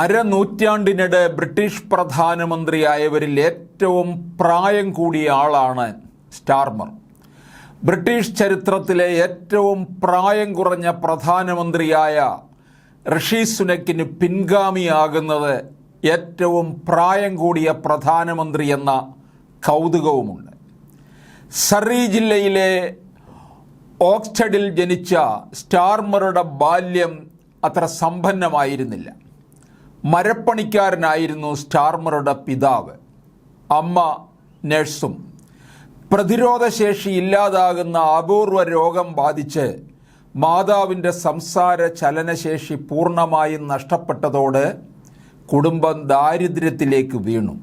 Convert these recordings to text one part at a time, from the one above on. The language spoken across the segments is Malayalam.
അരനൂറ്റാണ്ടിനിടെ ബ്രിട്ടീഷ് പ്രധാനമന്ത്രിയായവരിൽ ഏറ്റവും പ്രായം കൂടിയ ആളാണ് സ്റ്റാർമർ. ബ്രിട്ടീഷ് ചരിത്രത്തിലെ ഏറ്റവും പ്രായം കുറഞ്ഞ പ്രധാനമന്ത്രിയായ ഋഷി സുനക്കിന് പിൻഗാമിയാകുന്നത് ഏറ്റവും പ്രായം കൂടിയ പ്രധാനമന്ത്രി എന്ന കൗതുകവുമുണ്ട്. സറി ജില്ലയിലെ ഓക്സ്ഫഡിൽ ജനിച്ച സ്റ്റാർമറുടെ ബാല്യം അത്ര സമ്പന്നമായിരുന്നില്ല. മരപ്പണിക്കാരനായിരുന്നു സ്റ്റാർമറുടെ പിതാവ്. അമ്മ നഴ്സും. പ്രതിരോധശേഷി ഇല്ലാതാകുന്ന അപൂർവ രോഗം ബാധിച്ച് മാതാവിന്റെ സംസാര ചലനശേഷി പൂർണമായും നഷ്ടപ്പെട്ടതോടെ കുടുംബം ദാരിദ്ര്യത്തിലേക്ക് വീണു.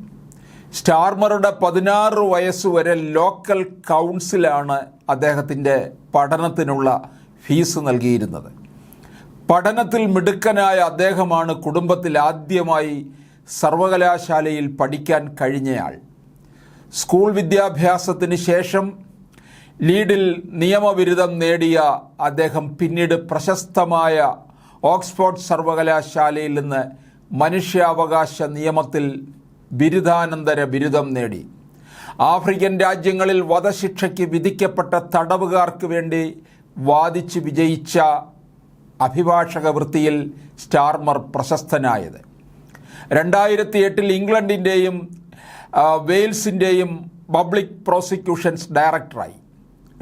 സ്റ്റാർമറുടെ പതിനാറ് വയസ്സുവരെ ലോക്കൽ കൗൺസിലാണ് അദ്ദേഹത്തിന്റെ പഠനത്തിനുള്ള ഫീസ് നൽകിയിരുന്നത്. പഠനത്തിൽ മിടുക്കനായ അദ്ദേഹമാണ് കുടുംബത്തിൽ ആദ്യമായി സർവകലാശാലയിൽ പഠിക്കാൻ കഴിഞ്ഞയാൾ. സ്കൂൾ വിദ്യാഭ്യാസത്തിന് ശേഷം ലീഡിൽ നിയമബിരുദം നേടിയ അദ്ദേഹം പിന്നീട് പ്രശസ്തമായ ഓക്സ്ഫോർഡ് സർവകലാശാലയിൽ നിന്ന് മനുഷ്യാവകാശ നിയമത്തിൽ ബിരുദാനന്തര ബിരുദം നേടി. ആഫ്രിക്കൻ രാജ്യങ്ങളിൽ വധശിക്ഷയ്ക്ക് വിധിക്കപ്പെട്ട തടവുകാർക്ക് വേണ്ടി വാദിച്ച് വിജയിച്ച അഭിഭാഷക വൃത്തിയിൽ സ്റ്റാർമർ പ്രശസ്തനായത്. രണ്ടായിരത്തി എട്ടിൽ ഇംഗ്ലണ്ടിന്റെയും വെയിൽസിന്റെയും പബ്ലിക് പ്രോസിക്യൂഷൻസ് ഡയറക്ടറായി.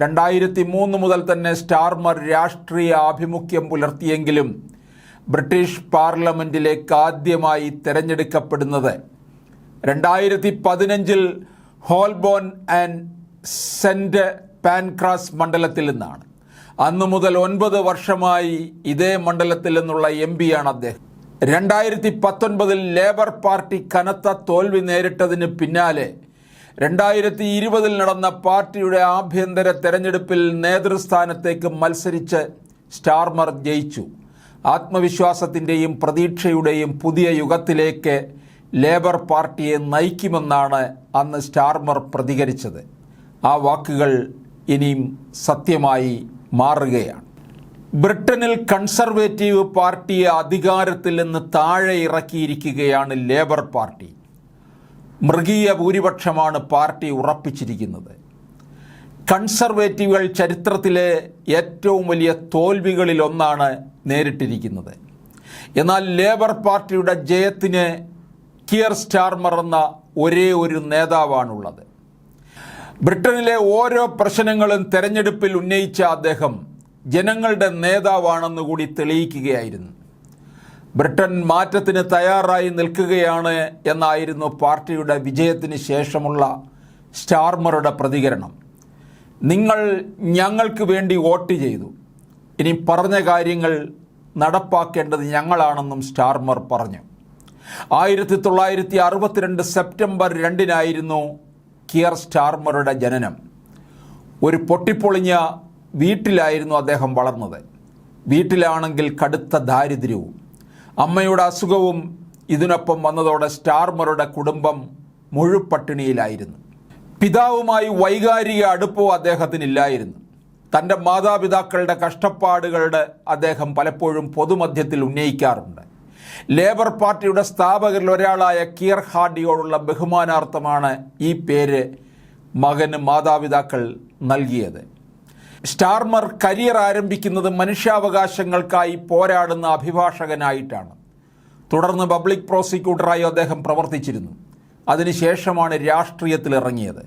രണ്ടായിരത്തി മൂന്ന് മുതൽ തന്നെ സ്റ്റാർമർ രാഷ്ട്രീയ ആഭിമുഖ്യം പുലർത്തിയെങ്കിലും ബ്രിട്ടീഷ് പാർലമെന്റിലേക്ക് ആദ്യമായി തിരഞ്ഞെടുക്കപ്പെടുന്നത്. രണ്ടായിരത്തി പതിനഞ്ചിൽ ഹോൾബോൺ ആൻഡ് സെന്റ് പാൻക്രാസ് മണ്ഡലത്തിൽ നിന്നാണ്. അന്നു മുതൽ ഒൻപത് വർഷമായി ഇതേ മണ്ഡലത്തിൽ നിന്നുള്ള എം പിയാണ് അദ്ദേഹം. രണ്ടായിരത്തി പത്തൊൻപതിൽ ലേബർ പാർട്ടി കനത്ത തോൽവി നേരിട്ടതിന് പിന്നാലെ രണ്ടായിരത്തി ഇരുപതിൽ നടന്ന പാർട്ടിയുടെ ആഭ്യന്തര തെരഞ്ഞെടുപ്പിൽ നേതൃസ്ഥാനത്തേക്ക് മത്സരിച്ച് സ്റ്റാർമർ ജയിച്ചു. ആത്മവിശ്വാസത്തിന്റെയും പ്രതീക്ഷയുടെയും പുതിയ യുഗത്തിലേക്ക് ലേബർ പാർട്ടിയെ നയിക്കുമെന്നാണ് അന്ന് സ്റ്റാർമർ പ്രതികരിച്ചത്. ആ വാക്കുകൾ ഇനിയും സത്യമായി മാറുകയാണ്. ബ്രിട്ടനിൽ കൺസർവേറ്റീവ് പാർട്ടിയെ അധികാരത്തിൽ നിന്ന് താഴെ ഇറക്കിയിരിക്കുകയാണ് ലേബർ പാർട്ടി. മൃഗീയ ഭൂരിപക്ഷമാണ് പാർട്ടി ഉറപ്പിച്ചിരിക്കുന്നത്. കൺസർവേറ്റീവുകൾ ചരിത്രത്തിലെ ഏറ്റവും വലിയ തോൽവികളിലൊന്നാണ് നേരിട്ടിരിക്കുന്നത്. എന്നാൽ ലേബർ പാർട്ടിയുടെ ജയത്തിന് കിയർ സ്റ്റാർമർ എന്ന ഒരേ ഒരു നേതാവാണുള്ളത്. ബ്രിട്ടനിലെ ഓരോ പ്രശ്നങ്ങളും തെരഞ്ഞെടുപ്പിൽ ഉന്നയിച്ച അദ്ദേഹം ജനങ്ങളുടെ നേതാവാണെന്ന് കൂടി തെളിയിക്കുകയായിരുന്നു. ബ്രിട്ടൻ മാറ്റത്തിന് തയ്യാറായി നിൽക്കുകയാണ് എന്നായിരുന്നു പാർട്ടിയുടെ വിജയത്തിന് ശേഷമുള്ള സ്റ്റാർമറുടെ പ്രതികരണം. നിങ്ങൾ ഞങ്ങൾക്ക് വേണ്ടി വോട്ട് ചെയ്തു. ഇനി പറഞ്ഞ കാര്യങ്ങൾ നടപ്പാക്കേണ്ടത് ഞങ്ങളാണെന്നും സ്റ്റാർമർ പറഞ്ഞു. ആയിരത്തി തൊള്ളായിരത്തി അറുപത്തിരണ്ട് സെപ്റ്റംബർ രണ്ടിനായിരുന്നു കിയർ സ്റ്റാർമറുടെ ജനനം. ഒരു പൊട്ടിപ്പൊളിഞ്ഞ വീട്ടിലായിരുന്നു അദ്ദേഹം വളർന്നത്. വീട്ടിലാണെങ്കിൽ കടുത്ത ദാരിദ്ര്യവും അമ്മയുടെ അസുഖവും ഇതിനൊപ്പം വന്നതോടെ സ്റ്റാർമറുടെ കുടുംബം മുഴുപട്ടിണിയിലായിരുന്നു. പിതാവുമായി വൈകാരിക അടുപ്പവും അദ്ദേഹത്തിനില്ലായിരുന്നു. തന്റെ മാതാപിതാക്കളുടെ കഷ്ടപ്പാടുകളുടെ അദ്ദേഹം പലപ്പോഴും പൊതുമധ്യത്തിൽ ഉന്നയിക്കാറുണ്ട്. ലേബർ പാർട്ടിയുടെ സ്ഥാപകരിൽ ഒരാളായ കിയർ ഹാർഡിയോടുള്ള ബഹുമാനാർത്ഥമാണ് ഈ പേര് മകന് മാതാപിതാക്കൾ നൽകിയത്. സ്റ്റാർമർ കരിയർ ആരംഭിക്കുന്നത് മനുഷ്യാവകാശങ്ങൾക്കായി പോരാടുന്ന അഭിഭാഷകനായിട്ടാണ്. തുടർന്ന് പബ്ലിക് പ്രോസിക്യൂട്ടറായി അദ്ദേഹം പ്രവർത്തിച്ചിരുന്നു. അതിനുശേഷമാണ് രാഷ്ട്രീയത്തിൽ ഇറങ്ങിയത്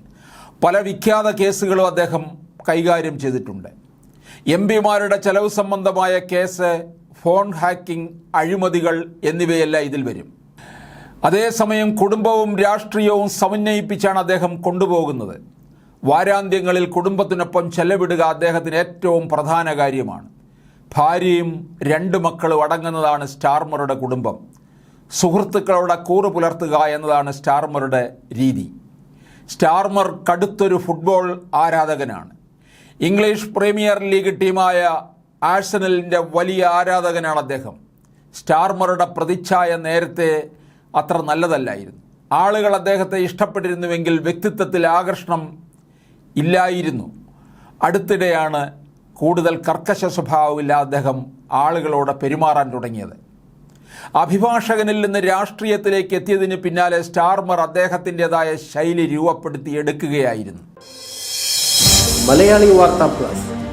പല വിഖ്യാത കേസുകളും അദ്ദേഹം കൈകാര്യം ചെയ്തിട്ടുണ്ട്. എം പിമാരുടെ ചെലവ് സംബന്ധമായ കേസ് ഫോൺ ഹാക്കിംഗ് അഴിമതികൾ എന്നിവയെല്ലാം ഇതിൽ വരും. അതേസമയം കുടുംബവും രാഷ്ട്രീയവും സമന്വയിപ്പിച്ചാണ് അദ്ദേഹം കൊണ്ടുപോകുന്നത്. വാരാന്ത്യങ്ങളിൽ കുടുംബത്തിനൊപ്പം ചെലവിടുക അദ്ദേഹത്തിന് ഏറ്റവും പ്രധാന കാര്യമാണ്. ഭാര്യയും രണ്ട് മക്കളും അടങ്ങുന്നതാണ് സ്റ്റാർമറുടെ കുടുംബം. സുഹൃത്തുക്കളുടെ കൂറ് പുലർത്തുക എന്നതാണ് സ്റ്റാർമറുടെ രീതി. സ്റ്റാർമർ കടുത്തൊരു ഫുട്ബോൾ ആരാധകനാണ്. ഇംഗ്ലീഷ് പ്രീമിയർ ലീഗ് ടീമായ ആഴ്സണലിന്റെ വലിയ ആരാധകനാണ് അദ്ദേഹം. സ്റ്റാർമറുടെ പ്രതിച്ഛായ നേരത്തെ അത്ര നല്ലതല്ലായിരുന്നു. ആളുകൾ അദ്ദേഹത്തെ ഇഷ്ടപ്പെട്ടിരുന്നുവെങ്കിൽ വ്യക്തിത്വത്തിൽ ആകർഷണം ഇല്ലായിരുന്നു. അടുത്തിടെയാണ് കൂടുതൽ കർക്കശ സ്വഭാവമില്ല അദ്ദേഹം ആളുകളോട് പെരുമാറാൻ തുടങ്ങിയത്. അഭിഭാഷകനിൽ നിന്ന് രാഷ്ട്രീയത്തിലേക്ക് എത്തിയതിന് പിന്നാലെ സ്റ്റാർമർ അദ്ദേഹത്തിന്റെതായ ശൈലി രൂപപ്പെടുത്തി എടുക്കുകയായിരുന്നു മലയാളി വാർത്താ plus.